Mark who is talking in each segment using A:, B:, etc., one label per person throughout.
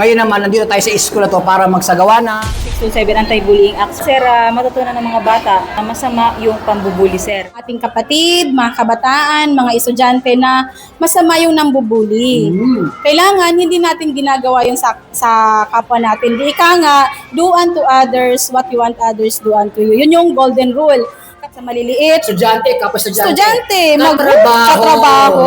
A: Ngayon naman, nandito tayo sa school na to para magsagawa na
B: 627 Anti-Bullying Act. Sir, ah, matutunan ng mga bata na masama yung pambubuli, sir.
C: ating kapatid, mga kabataan, mga estudyante na masama yung nambubuli. Kailangan hindi natin ginagawa yung sa, sa kapwa natin. Di ika nga, do unto others what you want others do unto you. Yun yung golden rule. Sa maliliit,
A: estudyante, kapwa estudyante.
C: Estudyante, mag-
A: katrabaho.
C: katrabaho.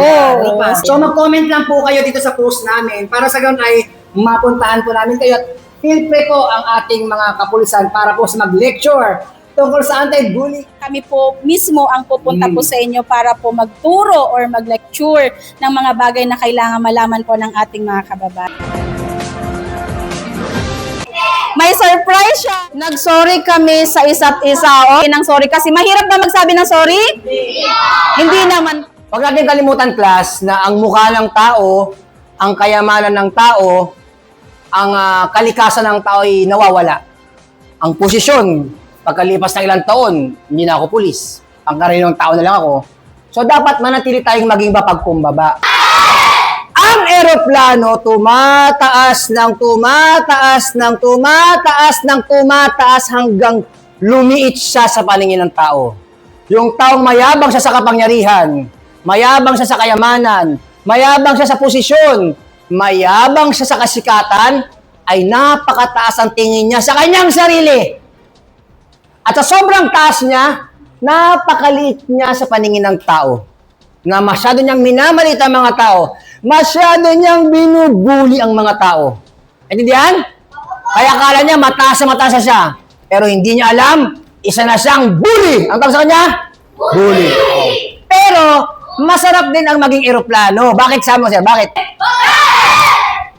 A: So mag-comment lang po kayo dito sa post namin para sa ganun ay mapuntahan po namin kayo at feel free po ang ating mga kapulisan para po sa mag-lecture tungkol sa anti-bullying.
C: kami po mismo ang pupunta
A: Mm.
C: po sa inyo para po magturo or mag-lecture ng mga bagay na kailangan malaman po ng ating mga kababayan. May surprise siya. Nag-sorry kami sa isa't isa. O, nang sorry kasi mahirap ba magsabi ng sorry? Hindi naman.
A: Huwag natin kalimutan, class, na ang mukha ng tao, ang kayamanan ng tao, ang ah, kalikasan ng tao ay nawawala. Ang posisyon, pagkalipas ng ilang taon, hindi na ako pulis. Ang karinong tao na lang ako. So dapat manatili tayong maging mapagkumbaba. Ang eroplano tumataas ng tumataas ng tumataas ng tumataas hanggang lumiit siya sa paningin ng tao. Yung taong mayabang siya sa kapangyarihan, mayabang siya sa kayamanan, mayabang siya sa posisyon, mayabang siya sa kasikatan, ay napakataas ang tingin niya sa kanyang sarili. At sa sobrang taas niya, napakaliit niya sa paningin ng tao. Na masyado niyang minamalit ang mga tao. Masyado niyang binubuli ang mga tao. Intindihan? Kaya akala niya mataas na mataas siya. Pero hindi niya alam, isa na siyang bully. Ang tawag sa kanya? Bully. Oh. Pero, masarap din ang maging eroplano. Bakit sabi mo, sir? Bakit?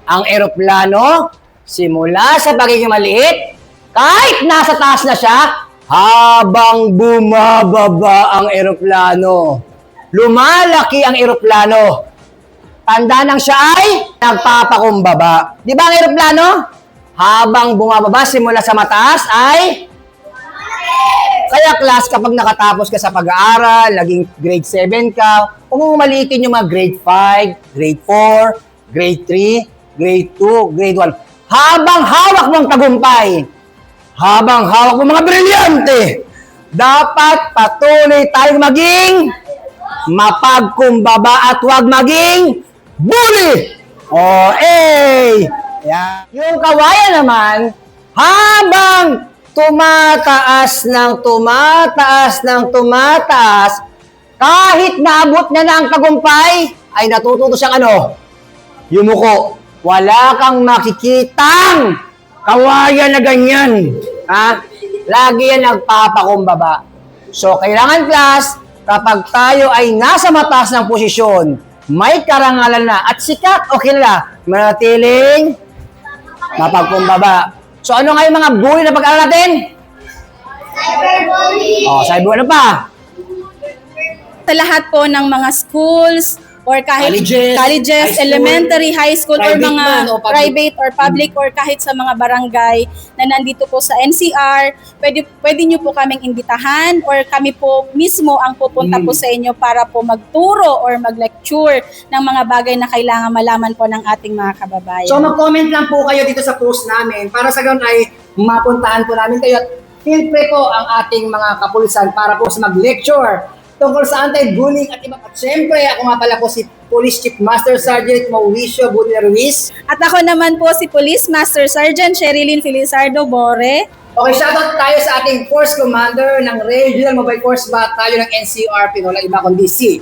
A: Ang eroplano, simula sa pagiging maliit, kahit nasa taas na siya, habang bumababa ang eroplano, lumalaki ang eroplano. Tanda nang siya ay nagpapakumbaba. Di ba ang eroplano? Habang bumababa simula sa mataas ay kaya class, kapag nakatapos ka sa pag-aaral, naging grade 7 ka, mong maliitin yung mga grade 5, grade 4, grade 3, grade 2, grade 1. Habang hawak mong tagumpay, habang hawak mo mga brilyante, dapat patuloy tayong maging mapagkumbaba at huwag maging bully. O, eh! Yan. Yung kawayan naman, habang tumataas ng tumataas ng tumataas, kahit naabot na na ang tagumpay, ay natututo siyang ano? Yumuko. Wala kang makikitang kawayan na ganyan. Ha? Lagi yan nagpapakumbaba. So, kailangan class, kapag tayo ay nasa mataas ng posisyon, may karangalan na at sikat, okay na, manatiling mapagkumbaba. So, ano nga yung mga bully na pag-aaral natin? Cyberbully. Oh, cyber ano pa?
C: Sa lahat po ng mga schools or kahit
A: Colleges,
C: colleges,
A: high school,
C: elementary, high school, or mga
A: man o public.
C: private or public or kahit sa mga barangay na nandito po sa NCR, pwede, pwede nyo po kaming imbitahan or kami po mismo ang pupunta
A: Mm.
C: po sa inyo para po magturo or mag-lecture ng mga bagay na kailangan malaman po ng ating mga kababayan.
A: So mag-comment lang po kayo dito sa post namin para sa ganun ay mapuntahan po namin kayo at feel free po ang ating mga kapulisan para po sa mag-lecture tungkol sa anti-bullying at iba. At syempre, ako nga pala po si Police Chief Master Sergeant Mauricio Budia Ruiz.
C: At ako naman po si Police Master Sergeant Sherilyn Felizardo Bore.
A: Okay, shoutout tayo sa ating Force Commander ng Regional Mobile Force Battalion ng NCRP, wala iba kundi si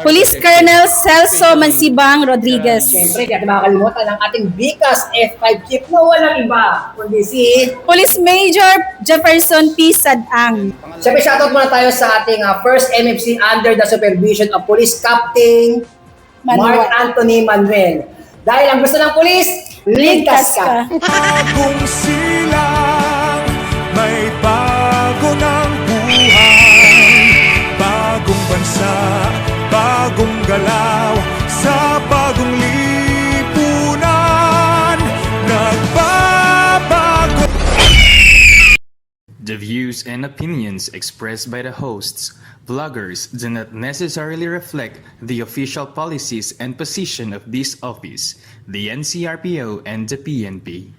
C: Police Colonel Celso Mansibang Rodriguez.
A: Siyempre, kaya makakalimutan ang ating Bicas F5 Chief na walang iba kundi si
C: Police Major Jefferson P. Sadang.
A: Siyempre, shoutout muna tayo sa ating uh, first MFC under the supervision of Police Captain
C: Manuel.
A: Mark Anthony Manuel. Dahil ang gusto ng polis, ligtas ka.
D: Bagong silang,
E: and opinions expressed by the hosts, bloggers do not necessarily reflect the official policies and position of this office, the NCRPO, and the PNP.